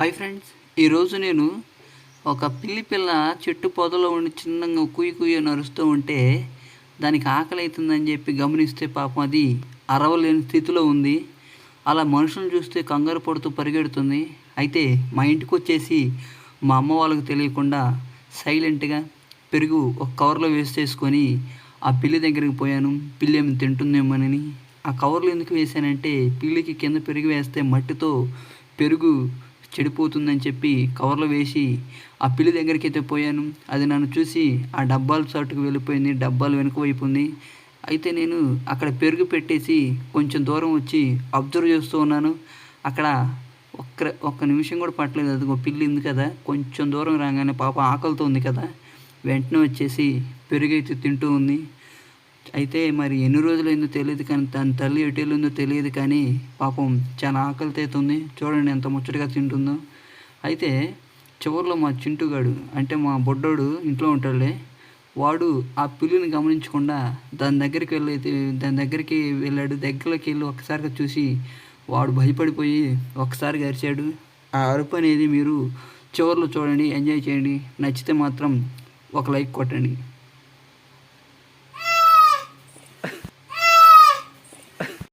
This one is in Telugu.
Hi friends. ఈరోజు నేను ఒక పిల్లి పిల్ల చెట్టు పొదలో ఉండి చిన్నంగా కుయ్యి కుయ్యి నరుస్తూ ఉంటే దానికి ఆకలి అవుతుందని చెప్పి గమనిస్తే పాపం అది అరవలేని స్థితిలో ఉంది. అలా మనుషులను చూస్తే కంగారు పడుతూ పరిగెడుతుంది. అయితే మా ఇంటికి వచ్చేసి మా అమ్మ వాళ్ళకి తెలియకుండా సైలెంట్గా పెరుగు ఒక కవర్లో వేసేసుకొని ఆ పిల్లి దగ్గరికి పోయాను. పిల్లి ఏమి తింటుందేమోనని. ఆ కవర్లో ఎందుకు వేసానంటే పిల్లికి కింద పెరుగు వేస్తే మట్టితో పెరుగు చెడిపోతుందని చెప్పి కవర్లు వేసి ఆ పిల్లి దగ్గరికి అయితే పోయాను. అది నన్ను చూసి ఆ డబ్బాల చోటుకు వెళ్ళిపోయింది. డబ్బాలు వెనుక వైపు ఉంది. అయితే నేను అక్కడ పెరుగు పెట్టేసి కొంచెం దూరం వచ్చి అబ్జర్వ్ చేస్తూ ఉన్నాను. అక్కడ ఒక్క ఒక్క నిమిషం కూడా పట్టలేదు. అది పిల్లి ఉంది కదా. కొంచెం దూరం రాగానే పాప ఆకలితో ఉంది కదా. వెంటనే వచ్చేసి పెరుగు అయితే తింటూ ఉంది. అయితే మరి ఎన్ని రోజులైందో తెలియదు కానీ తన తల్లి ఎటు వెళ్ళిందో తెలియదు కానీ పాపం చాలా ఆకలితో అయితే చూడండి ఎంత ముచ్చటగా తింటుందో. అయితే చివరిలో మా చింటుగాడు అంటే మా బొడ్డోడు ఇంట్లో ఉంటాడులే. వాడు ఆ పిల్లిని గమనించకుండా దాని దగ్గరికి వెళ్ళి దాని దగ్గరికి వెళ్ళాడు. దగ్గరలోకి వెళ్ళి ఒక్కసారిగా చూసి వాడు భయపడిపోయి ఒక్కసారిగా అరిచాడు. ఆ అరుపు అనేది మీరు చివరిలో చూడండి ఎంజాయ్ చేయండి. నచ్చితే మాత్రం ఒక లైక్ కొట్టండి.